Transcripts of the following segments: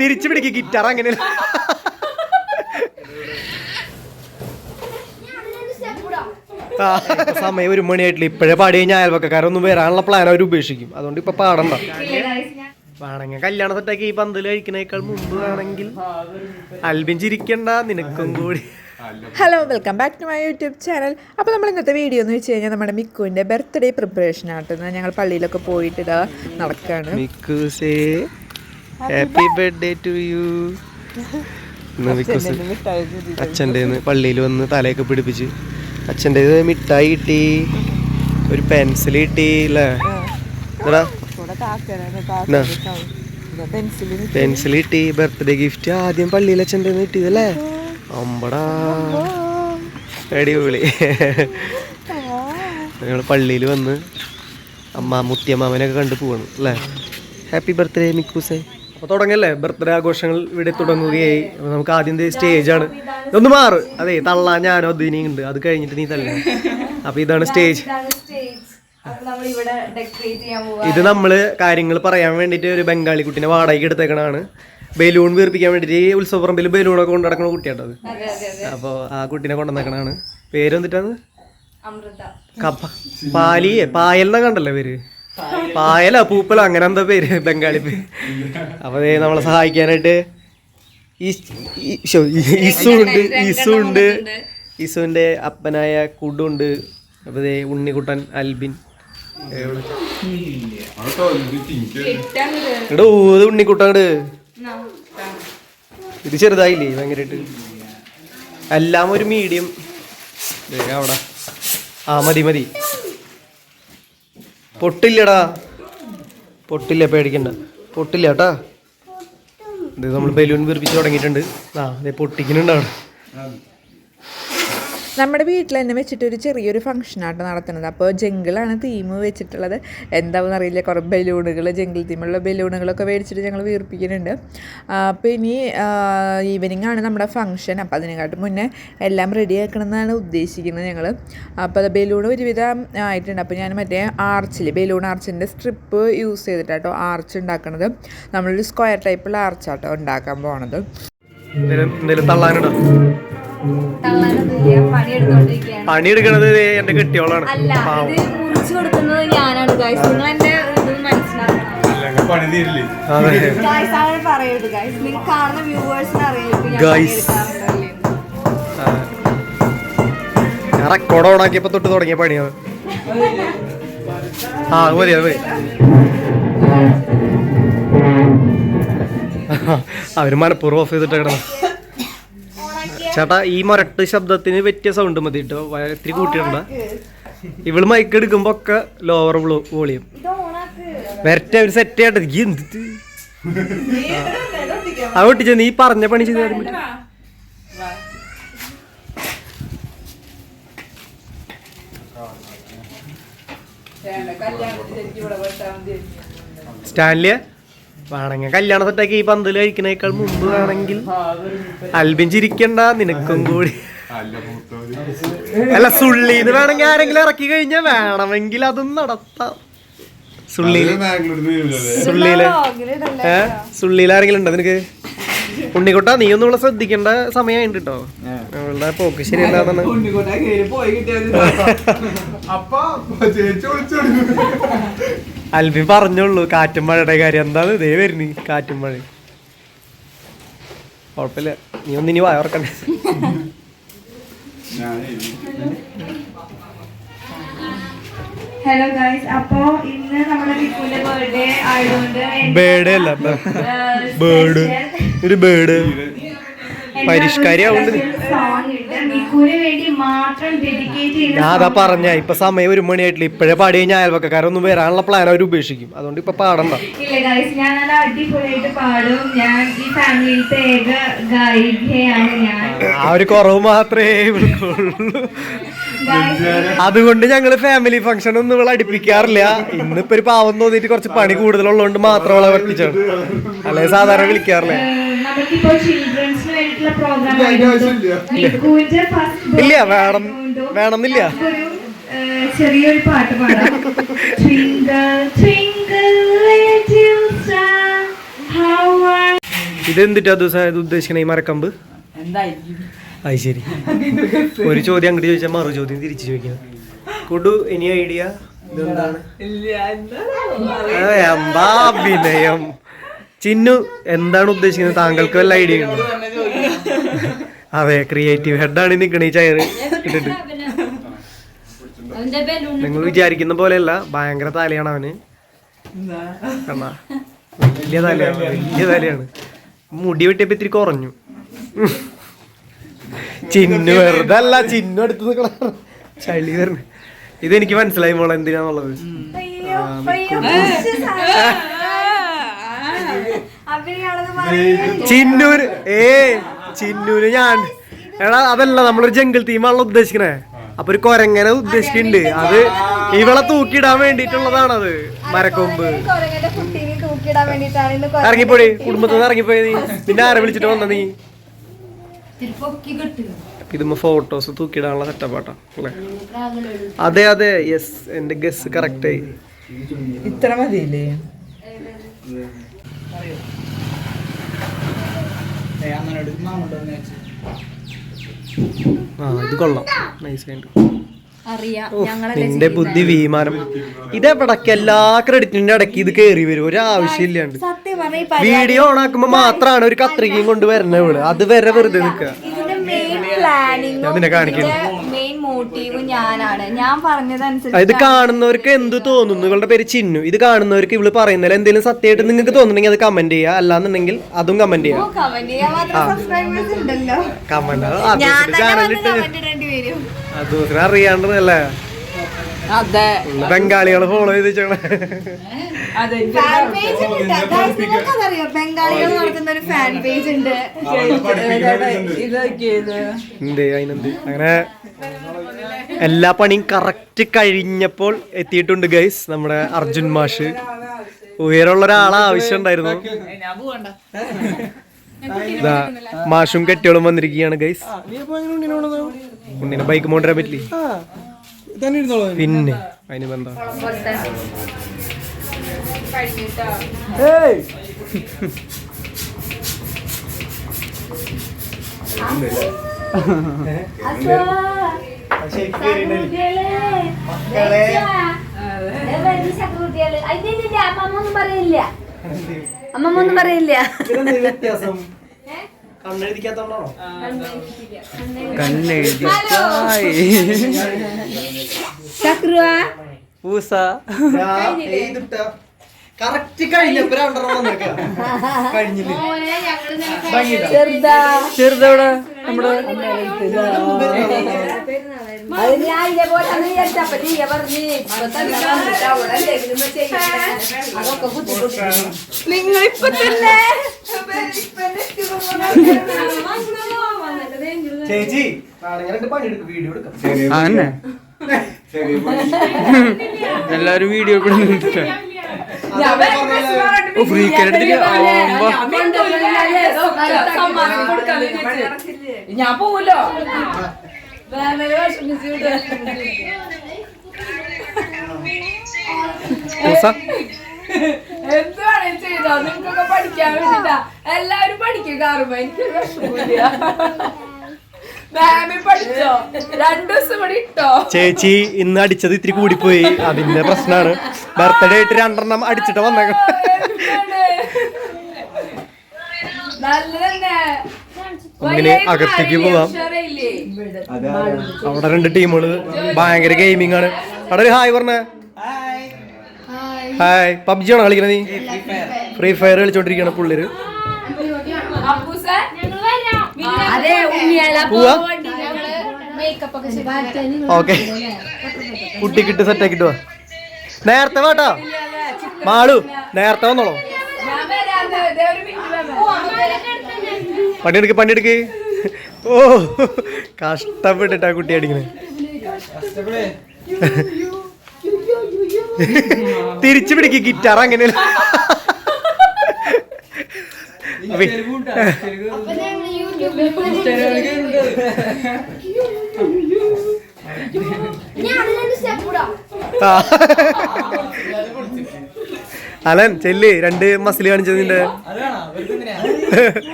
തിരിച്ചു പിടിക്കും ഗിറ്റാർ അങ്ങനെ. സമയം ഒരു മണിയായിട്ടില്ല. ഇപ്പോഴേ പാടി കഴിഞ്ഞാൽ ഒന്നും വരാനുള്ള പ്ലാൻ അവർ ഉപേക്ഷിക്കും. അതുകൊണ്ട് ഇപ്പൊ പാടണ്ട. വേണമെങ്കിൽ കല്യാണ സെറ്റാക്കി ഈ പന്തൽ കഴിക്കുന്നേക്കാൾ മുമ്പ് വേണമെങ്കിൽ അൽബിൻ ചിരിക്കണ്ട നിനക്കും കൂടി. Hello welcome back to my YouTube channel അപ്പോൾ നമ്മൾ ഇന്നത്തെ വീഡിയോ എന്ന് വെച്ച് കഴിഞ്ഞാൽ നമ്മുടെ മിക്കുവിന്റെ ബർത്ത്ഡേ പ്രിപ്പറേഷൻ ആട്ടെന്ന് ഞങ്ങൾ പള്ളിയിലൊക്കെ പോയിട്ട് ഇതാ നടക്കുകയാണ് മിക്കുസേ happy birthday to you Mikkus അച്ഛന്റെ പള്ളിയിൽ വന്ന് തലയൊക്കെ പിടിപ്പിച്ച് അച്ഛന്റെ മിഠായി കിട്ടി. ഒരു പെൻസിൽ കിട്ടി അല്ലേ പെൻസിൽ കിട്ടി. ബർത്ത്ഡേ ഗിഫ്റ്റ് ആദ്യം പള്ളിയിൽ അച്ഛന്റെ കിട്ടിയതല്ലേ അമ്പടാ. അടിപൊളി. ഞങ്ങൾ പള്ളിയിൽ വന്ന് അമ്മ മുത്തിയമ്മാവനൊക്കെ കണ്ടു പോവാണ് അല്ലേ ഹാപ്പി ബർത്ത്ഡേ മിക്കൂസേ. അപ്പോൾ തുടങ്ങല്ലേ? ബർത്ത്ഡേ ആഘോഷങ്ങൾ ഇവിടെ തുടങ്ങുകയായി. നമുക്ക് സ്റ്റേജ് സ്റ്റേജാണ് ഇതൊന്ന് മാറ്. അതെ തള്ളാൻ ഞാനോ അതിനി ഉണ്ട് അത് കഴിഞ്ഞിട്ട് നീ തള്ളി. അപ്പോൾ ഇതാണ് സ്റ്റേജ് ഇത് നമ്മൾ കാര്യങ്ങൾ പറയാൻ വേണ്ടിയിട്ട് ഒരു ബംഗാളി കുട്ടീനെ വാടകയ്ക്ക് എടുത്തേക്കണാണ് ബലൂൺ വീർപ്പിക്കാൻ വേണ്ടിയിട്ട് ഈ ഉത്സവപ്പറമ്പിൽ ബലൂണൊക്കെ കൊണ്ട് നടക്കുന്ന കുട്ടിയാട്ടത് അപ്പോൾ ആ കുട്ടിനെ കൊണ്ടുവന്നേക്കണാണ് പേര് വന്നിട്ടാണ് പാലിയെ പായലിനെ കണ്ടല്ലേ പേര്? പായല. പൂപ്പല അങ്ങനെ എന്താ പേര് ബംഗാളി പേര് അപ്പൊ നമ്മളെ സഹായിക്കാനായിട്ട് ഇസുണ്ട് ഈ- ഈ- ഇസു ഉണ്ട് ഇസു ഉണ്ട് ഇസുവിന്റെ അപ്പനായ കുടുണ്ട് അപ്പൊ ഉണ്ണിക്കുട്ടൻ അൽബിൻ? എടോ ഇത് ഉണ്ണിക്കുട്ടങ്ങട് ഇത് ചെറുതായില്ലേ ഭയങ്കരമായിട്ട് എല്ലാം ഒരു മീഡിയം അവിടെ. ആ മതി മതി. പൊട്ടില്ലടാ. പൊട്ടില്ല പേടിക്കണ്ട. പൊട്ടില്ല കേട്ടാ. ഇത് നമ്മൾ ബലൂൺ വീർപ്പിച്ച് തുടങ്ങിയിട്ടുണ്ട്. ആ അതെ പൊട്ടിക്കുന്നുണ്ടാണ് നമ്മുടെ വീട്ടിൽ തന്നെ വെച്ചിട്ട് ഒരു ചെറിയൊരു ഫംഗ്ഷനായിട്ട് നടത്തുന്നത്. അപ്പോൾ ജംഗിളാണ് തീം വെച്ചിട്ടുള്ളത്. എന്താണെന്ന് അറിയില്ല. കുറേ ബലൂണുകൾ ജംഗിൾ തീമുള്ള ബലൂണുകളൊക്കെ മേടിച്ചിട്ട് ഞങ്ങൾ വീർപ്പിക്കുന്നുണ്ട്. അപ്പോൾ ഇനി ഈവനിങ് ആണ് നമ്മുടെ ഫംഗ്ഷൻ അപ്പോൾ അതിനെക്കാട്ടും മുന്നേ എല്ലാം റെഡി ആക്കണമെന്നാണ് ഉദ്ദേശിക്കുന്നത് ഞങ്ങൾ അപ്പോൾ അത് ബലൂൺ ഒരുവിധം ആയിട്ടുണ്ട്. അപ്പോൾ ഞാൻ മറ്റേ ആർച്ചിൽ ബലൂൺ ആർച്ചിന്റെ സ്ട്രിപ്പ് യൂസ് ചെയ്തിട്ടാട്ടോ ആർച്ച് ഉണ്ടാക്കണത്. നമ്മളൊരു സ്ക്വയർ ടൈപ്പുള്ള ആർച്ചാട്ടോ ഉണ്ടാക്കാൻ പോണത്. തള്ളാനുണ്ടോ? പണിയെടുക്കണത് എന്റെ കെട്ടിയോളാണ്. ഞാൻ റെക്കോർഡ് ഓണാക്കിയപ്പോ തൊട്ട് തുടങ്ങിയ പണിയാണ്. ആ അത് മതി അത് മതി. അവർ മനഃപൂർവം ഓഫ് ചെയ്തിട്ട് കിടന്നു. ചേട്ടാ ഈ മൊരട്ട് ശബ്ദത്തിന് പറ്റിയ സൗണ്ട് മതി കേട്ടോ ഒത്തിരി ഇത്തിരി കൂട്ടിയിടണ്ട. ഇവൾ മൈക്ക് എടുക്കുമ്പോ ഒക്കെ ലോവർ വോളിയം വരട്ടെ അവർ സെറ്റ് ചെയ്യട്ടെ ഈ എന്ത് അത് ഒട്ടിച്ച? നീ പറഞ്ഞ പണി ചെയ്ത് തരാൻ പറ്റും സ്റ്റാൻലിയ? വേണമെങ്കിൽ കല്യാണ സെറ്റാക്കി ഈ പന്തൽ കഴിക്കണേക്കാൾ മുമ്പ് വേണമെങ്കിൽ. അൽബിൻ ചിരിക്കണ്ട നിനക്കും കൂടി. അല്ല സുള്ളിന്ന് വേണമെങ്കിൽ ആരെങ്കിലും ഇറക്കി കഴിഞ്ഞാൽ വേണമെങ്കിൽ അതും നടത്താം. സുള്ളിയിൽ സുള്ളിയിൽ ഏഹ് സുള്ളിയിൽ ആരെങ്കിലും ഉണ്ടോ നിനക്ക്? ഉണ്ണിക്കുട്ട നീ ഒന്നും ഇവിടെ ശ്രദ്ധിക്കേണ്ട സമയമായിട്ട് കേട്ടോ അവളുടെ പോക്ക് ശരിയല്ലാതാണ് അപ്പ ചേച്ചി വിളിച്ചു പറഞ്ഞുള്ളൂ പറഞ്ഞോളൂ കാറ്റും മഴയുടെ കാര്യം. എന്താണ് ഇതേ വരുന്നു കാറ്റും മഴ. കുഴപ്പമില്ല. നീ ഒന്നിനി വയറക്കണ്ടേ ഹലോ ഗൈസ് അപ്പോ ഇന്ന് നമ്മുടെ വിപ്പുവിന്റെ ബർത്ത്ഡേ ആയതുകൊണ്ട് ബേഡ് അല്ല ബേഡ് ഒരു ബേഡ് അതാ പറഞ്ഞ ഇപ്പൊ സമയം ഒരു മണിയായിട്ടില്ല. ഇപ്പോഴേ പാടി കഴിഞ്ഞാൽ അയൽവക്കക്കാരൊന്നും വരാനുള്ള പ്ലാൻ അവർ ഉപേക്ഷിക്കും. അതുകൊണ്ട് ഇപ്പൊ പാടണ്ട. ഇല്ല ഗൈസ് ഞാൻ നല്ല അടിപൊളിയായിട്ട് പാടും. ഞാൻ ഈ ഫാമിലിയിലത്തെ ഏക ഗായികയാണ് ഞാൻ. ആ ഒരു കുറവ് മാത്രമേ ഇവൾക്കുള്ളൂ. അതുകൊണ്ട് ഞങ്ങൾ ഫാമിലി ഫംഗ്ഷൻ ഒന്നും ഇവളെ അടുപ്പിക്കാറില്ല. ഇന്നിപ്പോ ഒരു പാവം തോന്നിയിട്ട് കുറച്ച് പണി കൂടുതലുള്ളതുകൊണ്ട് മാത്രം അവളെ വർത്തിച്ചു അല്ലെ സാധാരണ വിളിക്കാറില്ല? നമുക്കിപ്പോ വേണ്ടിയിട്ടുള്ള പ്രോഗ്രാം. ഇല്ല വേണം വേണമെന്നില്ല. ചെറിയൊരു പാട്ട് പാടാം. ഇതെന്തിട്ടാ ദിവസം ഉദ്ദേശിക്കണേ ഈ മരക്കമ്പ്? അത് ശരി. ഒരു ചോദ്യം അങ്ങോട്ട് ചോദിച്ചാൽ മറു ചോദ്യം തിരിച്ചു ചോദിക്കണം കൊടു ഇനി ഐഡിയ ഇതെന്താണ്? ആ, എന്താ? അഭിനയം. ചിന്നു എന്താണ് ഉദ്ദേശിക്കുന്നത്? താങ്കൾക്ക് വല്ല ഐഡിയ ഉണ്ടോ? അതെ ക്രിയേറ്റീവ് ഹെഡാണ് നിൽക്കണ ഈ ചയറ് ഇട്ടിട്ട്. നിങ്ങൾ വിചാരിക്കുന്ന പോലെയല്ല ഭയങ്കര തലയാണ് അവന്. വലിയ തലയാണ് വലിയ തലയാണ്. മുടി വെട്ടിയപ്പോ ഇത്തിരി കുറഞ്ഞു. ചിന്നു വെറുതെ അല്ല ചിന്നു എടുത്ത് നിൽക്കണ ചളി വരണ ഇതെനിക്ക് മനസ്സിലായി മോളെ എന്തിനാന്നുള്ളത്. ചിന്നൂര് ഏ ചിന്നൂര് ഞാൻ. എടാ അതല്ല നമ്മളൊരു ജംഗിൾ തീമാണല്ലോ ഉദ്ദേശിക്കണേ. അപ്പൊ ഒരു കൊരങ്ങനെ ഉദ്ദേശിക്കുന്നുണ്ട് അത് ഇവളെ തൂക്കിയിടാൻ വേണ്ടിട്ടുള്ളതാണത് മരക്കൊമ്പ്. ഇറങ്ങിപ്പോയി കുടുംബത്തിൽ നിന്ന് ഇറങ്ങിപ്പോയി നീ. പിന്നെ ആരെ വിളിച്ചിട്ട് വന്ന നീ? ഇതുമ്പോ ഫോട്ടോസ് തൂക്കിയിടാനുള്ള സെറ്റപ്പാട്ടാ. അല്ലേ? അതെ അതെ. യെസ് എന്റെ ഗസ് കറക്റ്റ് ഇത്ര മതിയില്ലേ? ആ ഇത് കൊള്ളാം. നൈസ് അറിയാം. നിന്റെ ബുദ്ധി വിമാനം. ഇതെവിടക്ക് എല്ലാ ക്രെഡിറ്റിന്റെ ഇടയ്ക്ക് ഇത് കേറി വരും. ഒരു ആവശ്യമില്ലാണ്ട്. സത്യം വീഡിയോ ഓൺ ആക്കുമ്പോ മാത്രമാണ് ഒരു കത്രികയും കൊണ്ട് വരണ ഇവൾ അത് വരെ വെറുതെ നിൽക്കുക. ഇതിന്റെ മെയിൻ പ്ലാനിങ്ങും ഞാൻ നിന്നെ കാണിക്കുന്നു. മോട്ടീവും ഞാനാണ്. ഞാൻ പറഞ്ഞതനുസരിച്ച് ഇത് കാണുന്നവർക്ക് എന്ത് തോന്നുന്നു? ഇവളുടെ പേര് ചിന്നു. ഇത് കാണുന്നവർക്ക് ഇവൾ പറയുന്നില്ല എന്തെങ്കിലും സത്യമായിട്ട് നിങ്ങൾക്ക് തോന്നുന്നുണ്ടെങ്കിൽ അത് കമന്റ് ചെയ്യുക. അല്ലാന്നുണ്ടെങ്കിൽ അതും കമന്റ് ചെയ്യാം കമന്റ് ചെയ്യാൻ മാത്രം സബ്സ്ക്രൈബേഴ്സ് ഉണ്ടല്ലോ. കമന്റ് വരും. അത് അതെ. ബംഗാളികൾ ഫോളോ ചെയ്ത് ബംഗാളികൾ നടത്തുന്ന ഒരു ഫാൻ പേജ് ഉണ്ട്. ഇത് അങ്ങനെ എല്ലാ പണിയും കറക്റ്റ് കഴിഞ്ഞപ്പോൾ എത്തിയിട്ടുണ്ട് ഗൈസ് നമ്മുടെ അർജുൻ മാഷ്. ഉയരമുള്ള ഒരാളെ ആവശ്യം ഉണ്ടായിരുന്നു മാഷും കെട്ടിയോളും വന്നിരിക്കുകയാണ് ഗൈസ് ഉണ്ണിനെ ബൈക്ക് മോണ്ടരാൻ പറ്റില്ലേ? പിന്നെ അതിന് ബന്ധം അമ്മൊന്നും പറയില്ല അമ്മൊന്നും പറയില്ല വ്യത്യാസം കണ്ണെഴുതിക്കാത്തോണ്ടോ കറക്റ്റ് ചെറുതാ ചെറുതവിടെ അത് ഞാൻ വിചാരിച്ചപ്പോ നീ പറഞ്ഞ് ഇപ്പൊ തന്നെ. അതൊക്കെ നിങ്ങളിപ്പൊ ചേച്ചി നാളെ ഞാൻ രണ്ട് പണിയെടുക്കും വീഡിയോ എടുക്കാം അങ്ങനെ എല്ലാരും വീഡിയോ ഫ്രീ ഞാൻ പോവല്ലോ ചെയ്തോ നിങ്ങൾക്കൊക്കെ പഠിക്കാൻ വേണ്ടിട്ടാ. എല്ലാവരും പഠിക്കും കാറുമ്പോ. എനിക്ക് വിഷമില്ല ചേച്ചി ഇന്ന് അടിച്ചത് ഇത്തിരി കൂടിപ്പോയി. അതിന്റെ പ്രശ്നമാണ് ബർത്ത്ഡേ ആയിട്ട് രണ്ടെണ്ണം അടിച്ചിട്ട് വന്നേക്കാം നല്ലതന്നെ അങ്ങനെ അകത്തേക്ക് പോവാം അവിടെ രണ്ട് ടീമുകൾ ഭയങ്കര ഗെയിമിംഗ് ആണ്. അവിടെ ഒരു ഹായ് പറഞ്ഞ. ഹായ്. പബ്ജി ആണോ കളിക്കണത് നീ? ഫ്രീ ഫയർ കളിച്ചോണ്ടിരിക്കണ പിള്ളേര്. ഓക്കെ. കുട്ടിക്കിട്ട് സെറ്റ് ആക്കിട്ട് വാ. നേരത്തെ വാട്ടോ മാളു നേരത്തെ വന്നോളൂ ഞാൻ വരാം ദേ ഒരു മിനിറ്റ് വരാം പണിയെടുക്ക് പണിയെടുക്ക്. ഓ കഷ്ടപ്പെട്ടിട്ടാ കുട്ടി അടിക്കണേ. തിരിച്ചു പിടിക്ക് ഗിറ്റാർ ആ. അലൻ ചെല്ല് രണ്ട് മസിൽ കാണിച്ചതിന്റെ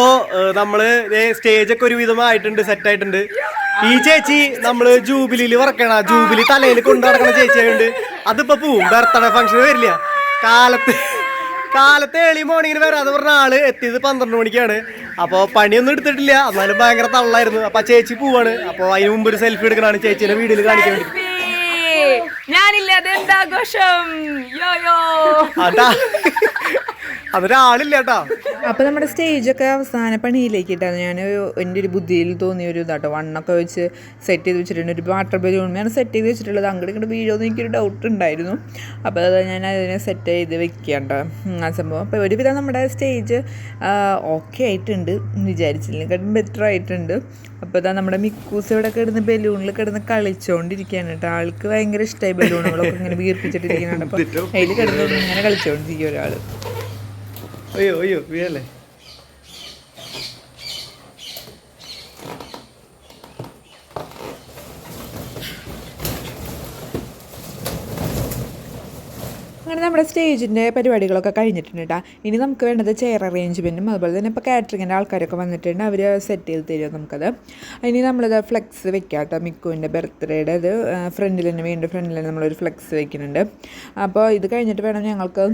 അപ്പോ നമ്മൾ സ്റ്റേജ് ഒക്കെ ഒരുവിധം ആയിട്ടുണ്ട് സെറ്റ് ആയിട്ടുണ്ട് ഈ ചേച്ചി നമ്മൾ ജൂബിലിയിൽ വറക്കണ ജൂബിലി തലയിൽ കൊണ്ടു നടക്കണ ചേച്ചിയായുണ്ട് അതിപ്പോ പോവും. ബർത്ത്ഡേ ഫംഗ്ഷൻ വരില്ല. കാലത്ത് കാലത്ത് ഏളി മോർണിംഗിന് വരാതെ പറഞ്ഞ ആൾ എത്തിയത് പന്ത്രണ്ട് മണിക്കാണ്. അപ്പോൾ പണിയൊന്നും എടുത്തിട്ടില്ല. എന്നാലും ഭയങ്കര തള്ളായിരുന്നു. അപ്പൊ ചേച്ചി പോവാണ്. അപ്പോൾ അതിന് മുമ്പ് ഒരു സെൽഫി എടുക്കണാണ് ചേച്ചിയുടെ വീട്ടിൽ കാണിക്കാൻ വേണ്ടി. ഞാനില്ലാതെ എന്താഘോഷം യോ യോ അതാ അതൊരാളില്ല കേട്ടാ. അപ്പോൾ നമ്മുടെ സ്റ്റേജൊക്കെ അവസാന പണിയിലേക്ക് ഇട്ടാണ് ഞാൻ എന്റെ ഒരു ബുദ്ധിയിൽ തോന്നിയ ഒരു ഇതാട്ടോ വണ്ണൊക്കെ വെച്ച് സെറ്റ് ചെയ്ത് വെച്ചിട്ടുണ്ട്. ഒരു വാട്ടർ ബലൂൺ ഞാൻ സെറ്റ് ചെയ്ത് വെച്ചിട്ടുള്ളത്. അങ്ങോട്ട് ഇങ്ങോട്ട് വീഴുമെന്ന് എനിക്കൊരു ഡൗട്ട് ഉണ്ടായിരുന്നു. അപ്പോൾ അത് ഞാൻ അതിനെ സെറ്റ് ചെയ്ത് വെക്കുകയാണ് ആ സംഭവം. അപ്പോൾ ഒരുവിധം നമ്മുടെ സ്റ്റേജ് ഓക്കെ ആയിട്ടുണ്ട് വിചാരിച്ചില്ലെങ്കിലും ബെറ്റർ ആയിട്ടുണ്ട്. അപ്പോൾ ഇതാ നമ്മുടെ മിക്കൂസ് ഇവിടെ കിടന്ന് ബലൂണിൽ കിടന്ന് കളിച്ചുകൊണ്ടിരിക്കുകയാണ് കേട്ടോ. ആൾക്ക് ഭയങ്കര ഇഷ്ടമായി ബലൂണുകളൊക്കെ ഇങ്ങനെ വീർപ്പിച്ചിട്ടിരിക്കുന്നുണ്ട് അപ്പോൾ അതിൽ കിടന്ന് ഇങ്ങനെ കളിച്ചുകൊണ്ടിരിക്കും ഒരാൾ 哎呦，哎呦，别嘞。അങ്ങനെ നമ്മുടെ സ്റ്റേജിന്റെ പരിപാടികളൊക്കെ കഴിഞ്ഞിട്ടുണ്ട് കേട്ടോ ഇനി നമുക്ക് വേണ്ടത് ചെയർ അറേഞ്ച്മെന്റും അതുപോലെ തന്നെ ഇപ്പോൾ കാറ്ററിങ്ങിന്റെ ആൾക്കാരൊക്കെ വന്നിട്ടുണ്ട്. അവർ സെറ്റ് ചെയ്ത് തരും നമുക്കത്? ഇനി നമ്മളിത് ഫ്ലെക്സ് വെക്കാം കേട്ടോ മിക്കുവിന്റെ ബർത്ത്ഡേയുടെ ഇത് ഫ്രണ്ടിൽ തന്നെ വീണ്ടും ഫ്രണ്ടിൽ തന്നെ നമ്മളൊരു ഫ്ലെക്സ് വെക്കുന്നുണ്ട്. അപ്പോൾ ഇത് കഴിഞ്ഞിട്ട് വേണം ഞങ്ങൾക്ക്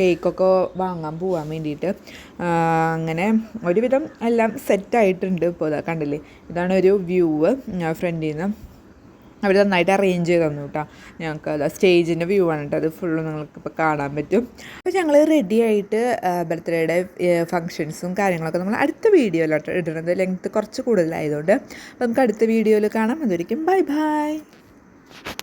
കേക്കൊക്കെ വാങ്ങാൻ പോകാൻ വേണ്ടിയിട്ട്. അങ്ങനെ ഒരുവിധം എല്ലാം സെറ്റായിട്ടുണ്ട് ഇപ്പോൾ കണ്ടില്ലേ? ഇതാണ് ഒരു വ്യൂവ് ഫ്രണ്ടിൽ നിന്ന്. അവർ നന്നായിട്ട് അറേഞ്ച് ചെയ്ത് തന്നു കേട്ടോ ഞങ്ങൾക്ക് അത് സ്റ്റേജിന്റെ വ്യൂ ആണ് കേട്ടോ അത് ഫുള്ള് നിങ്ങൾക്ക് ഇപ്പോൾ കാണാൻ പറ്റും. അപ്പോൾ ഞങ്ങൾ റെഡി ആയിട്ട് ബർത്ത്ഡേയുടെ ഫങ്ഷൻസും കാര്യങ്ങളൊക്കെ നമ്മൾ അടുത്ത വീഡിയോയിലോട്ട് ഇടുന്നത് ലെങ്ത്ത് കുറച്ച് കൂടുതലായതുകൊണ്ട്. അപ്പോൾ നമുക്ക് അടുത്ത വീഡിയോയിൽ കാണാം. അതൊരിക്കും ബൈ ബൈ